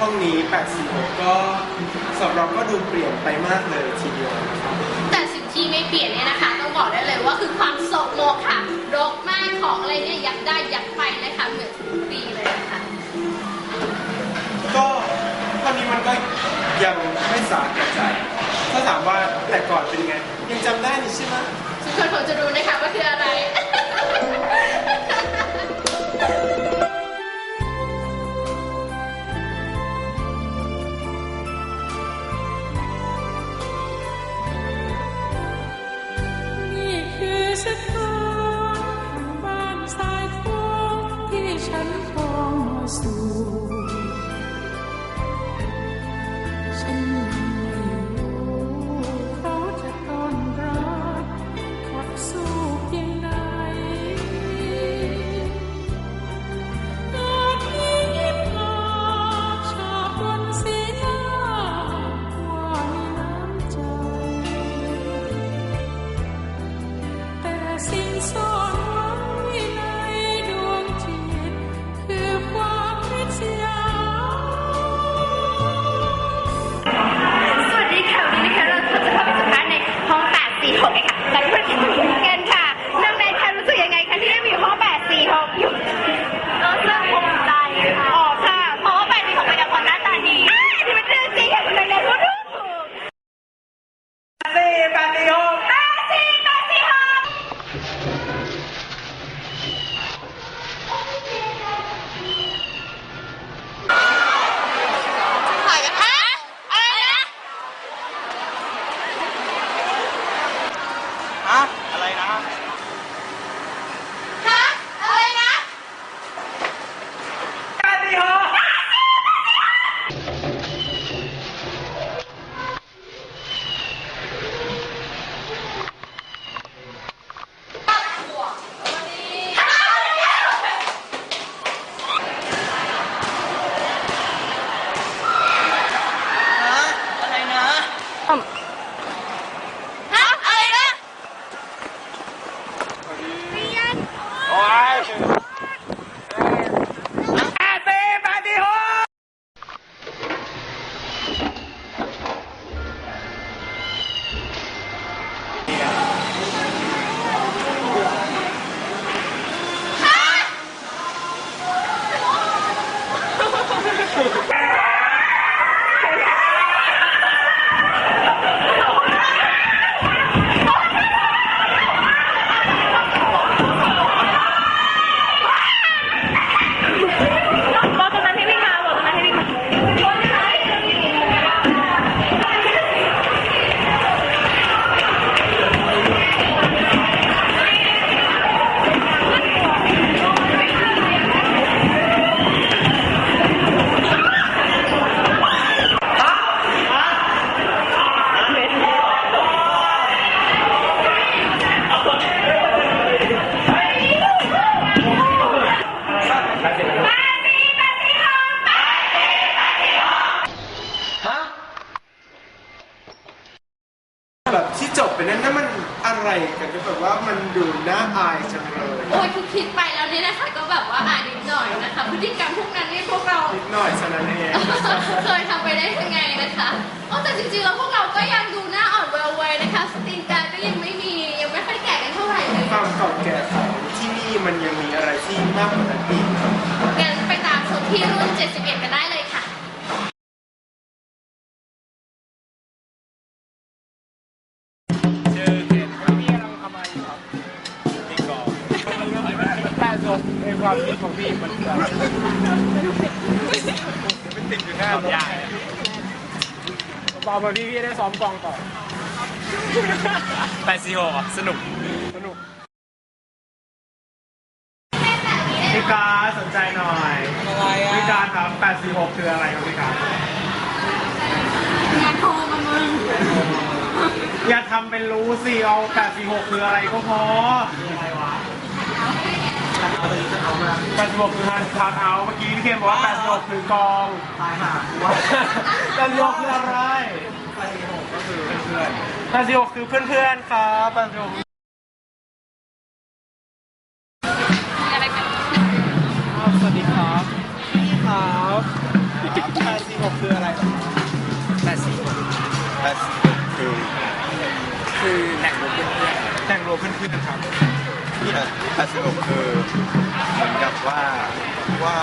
ห้องนี้846ก็สำหรับก็ดูเปลี่ยนไปมากเลยทีเดียวนะครับแต่สิ่งที่ไม่เปลี่ยนเนี่ยนะคะต้องบอกได้เลยว่าคือความโศกโมกค่ะรกมากของอะไรเนี่ยอยากได้อยากไปนะคะเหมือนทุกปีเลยนะคะก็ตอนนี้มันก็ยังไม่สาแก่ใจถ้าถามว่าแต่ก่อนเป็นยังไง ยังจำได้นี่ใช่ไหมทุกคนคงจะรู้นะคะว่าคืออะไร สิ่ อะไรนะ มันยังมีอะไรที่มากกว่านั้นอีกครับงั้นไปตามชมที่รุ่น 71 กันได้เลยค่ะ เจอเกณฑ์ครับพี่กำลังทำอะไรอยู่ครับตีกอล์ฟแต่จบในความคิดของพี่มันแบบมันติดอยู่หน้าใหญ่อมาพี่พี่ได้ซ้อมกองต่อแปดสี่หกสนุกพี่การสนใจหน่อย อะไรอะ พี่การครับ846คืออะไรครับพี่การ งานโทรมามึงอย่าทำเป็นรู้สิเอา846คืออะไรก็พออะไรวะ86คือฮาร์ดเอาท์เมื่อกี้พี่เคนบอกว่า86คือกองตายห่า86คืออะไร86ก็คือเพื่อน86คือเพื่อนๆครับ86อะไรกันสวัสดีครับพี่ครับ รวมเพื่อนๆครับที่แปดสิบหกคือเหมือนกับว่าว่า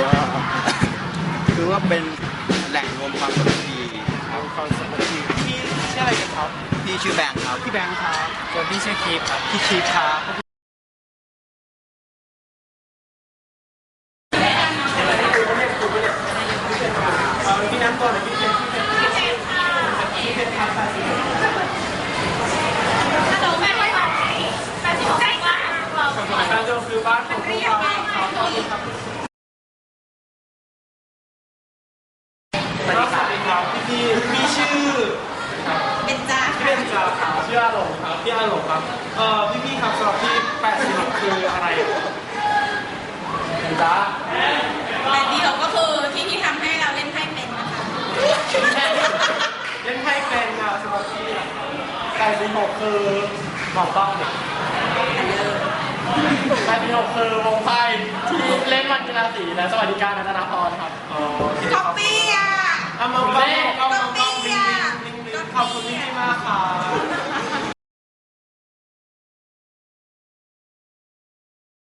ว่าคือว่าเป็นแหล่งรวมความสามัคคีครับความสามัคคีพี่ชื่ออะไรกันครับพี่ชื่อแบงค์ครับพี่แบงค์ครับๆส่วนพี่ชื่อคีฟครับพี่คีฟครับเอาพี่น้ำก่อนเลยพี่เคนพี่เคนพี่เคนครับแปดสิบหก ฮัลโหลแม่ไม่บอกแปดสิบหกได้ค่ะเรา แปดสิบหกคือบ้านของพวกเราครับสวัสดีครับสวัสดีครับพี่พี่พี่ชื่อ เป็นจ้า พี่เป็นจ่าครับชื่ออาหลงครับพี่อาหลงครับเอ่อพี่พี่ครับสำหรับพี่แปดสิบหกคืออะไรเป็นจ้า แต่ดีเราก็คือที่ที่ทำให้เราเล่นไพ่เป็นนะคะ เล่นไพ่เป็นอะสำหรับพี่ แปดสิบหกคือบอกต้องเนี่ยแปดสิบหกคือวงไพ่ที่เล่นวันกีฬาสีและสวัสดิการนันทนาพรครับอ๋อโอเคคอปปี้อะเอามองกล้องมองกล้องมองกล้องก็ปีลิงลิงลิงขอบคุณพี่พี่มากค่ะ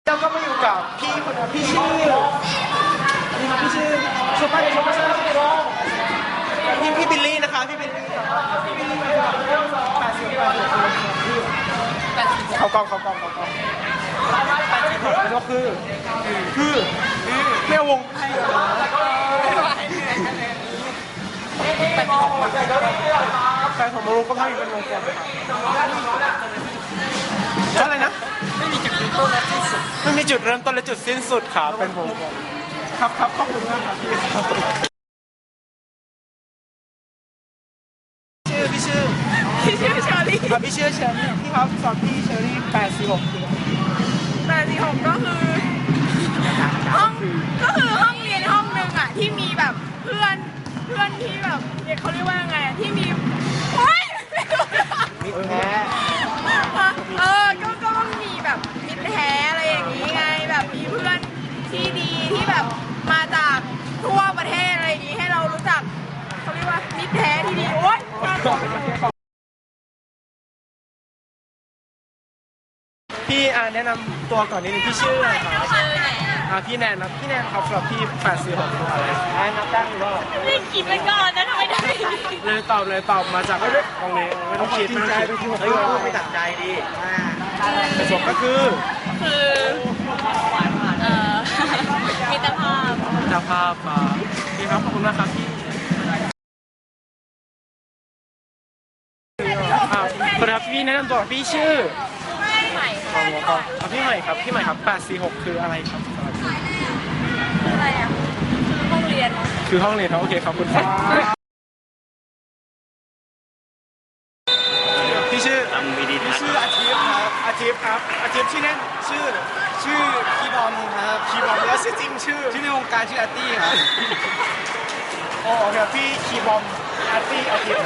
เจ้าก็มาอยู่กับพี่คนนี้พี่ชื่อนี่ครับพี่ชื่อชมไปชมไปชมไปพี่พี่บิลลี่นะคะพี่บิลลี่พี่บิลลี่ มาจากแปดสิบแปดสิบเขากองเขากองเขากองแปดสิบหกก็คือ คือเรียวงไพ่เหรอแฟนของโมรุก็พาอยู่เป็นวงกลมครับอะไรนะ ไม่มีจุดเริ่มต้นและสิ้นสุด ไม่มีจุดเริ่มต้นและจุดสิ้นสุดครับเป็นวงกลมครับครับขอบคุณมากครับพี่ ชื่อเชอรี่พี่ครับสอนพี่เชอรี่แปดสี่หกคือแปดสี่หกก็คือห้องก็คือห้องเรียนห้องหนึ่งอะที่มีแบบเพื่อนเพื่อนที่แบบเด็กเขาเรียกว่าไงอะที่มีโอ๊ยมิตรแท้เออก็ก็มีแบบมิตรแท้อะไรอย่างนี้ไง แบบมีเพื่อนที่ดีที่แบบมาจากทั่วประเทศอะไรอย่างนี้ให้เรารู้จักเขาเรียกว่ามิตรแท้ที่ดีโอ๊ย แนะนำตัวก่อนนิดนึงพี่ชื่ออะไรครับชื่อไหนอะอ่าพี่แนนนะพี่แนนครับสำหรับพี่แปดสี่หกคืออะไรอ่านับได้หรือเปล่าไม่คิดไปก่อนนะทำไมได้เลยตอบเลยตอบมาจากตรงนี้ไม่ต้องคิดไม่ต้องคิดเฮ้ยพูดไม่ตัดใจดิประสบก็คือคือเอ่อมิตรภาพเจ้าภาพมาพี่ครับขอบคุณมากครับพี่อ่าสวัสดีครับพี่แนะนำตัวพี่ชื่อ ใหม่อ๋ออ๋อพี่ใหม่ครับพี่ใหม่ครับ846 คืออะไรครับอะไรอะคือห้องเรียนคือห้องเรียนครับโอเคขอบคุณครับพี่ชื่อทำวิดีทัศน์ชื่ออาชีพครับอาชีพครับอาชีพชื่อเล่นชื่อชื่อคีบอมครับคีบอมแล้วชื่อจริงชื่อชื่อในวงการชื่ออาร์ตี้ครับโอ้โอเคพี่คีบอม อาร์ตี้อาชีพ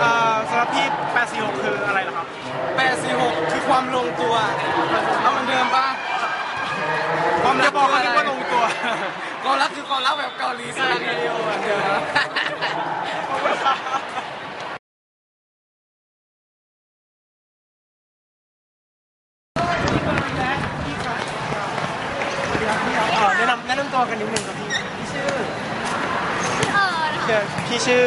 เอ่อสำหรับพี่846คืออะไรเหรอครับ846คือความลงตัวเอาเหมือนเดิมป่ะความรักบอกว่าว่าลงตัวความรักคือความรักแบบเกาหลีสไตล์เดียวเหมือนเดิมเอ่อแนะนำแนะนำตัวกันนิดนึงครับพี่พี่ชื่อเออเชิญพี่ชื่อ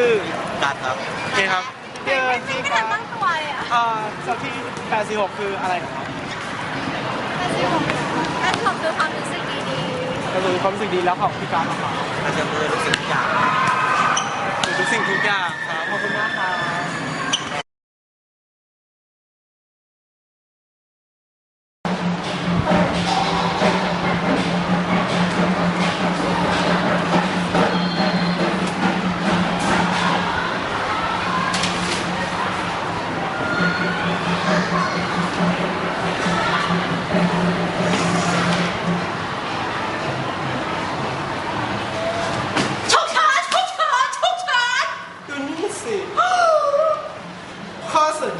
กัดครับโอเคครับเชิญพี่ครับตั้งตัวเลยอะอ่าสที่86 คืออะไรนะครับแปดสิบหกแปดสิบหกคือความรู้สึกดีกระสุนความรู้สึกดีแล้วของพี่การนะครับมันจะมือรู้สึกทุกอย่าง ทุกสิ่งทุกอย่างครับขอบคุณมากครับ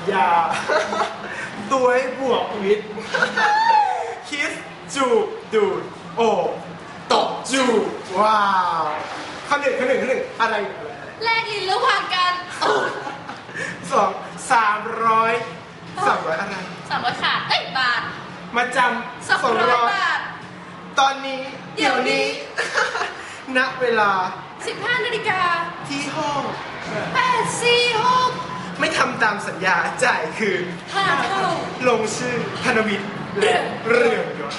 ข้อสัญญาด้วยบวกวิทย์คิสจูบดูดโอบตบจูบว้าวหนึ่งข้อหนึ่งข้อหนึ่งอะไรอะไรแลกลิ้นระหว่างกันสองสามร้อยสามร้อยอะไรสามร้อยขาดเอ้ยบาท มาจสองำสองร้ร้ออยยบาท ตอนนี้ เดี๋ยวนี้ ณ เวลาสิบห้านาฬิกาที่ห้องแปดสี่หก ไม่ทำตามสัญญาจ่ายคืนห้าเท่า ลงชื่อพนวิทย์และเรื่องยศ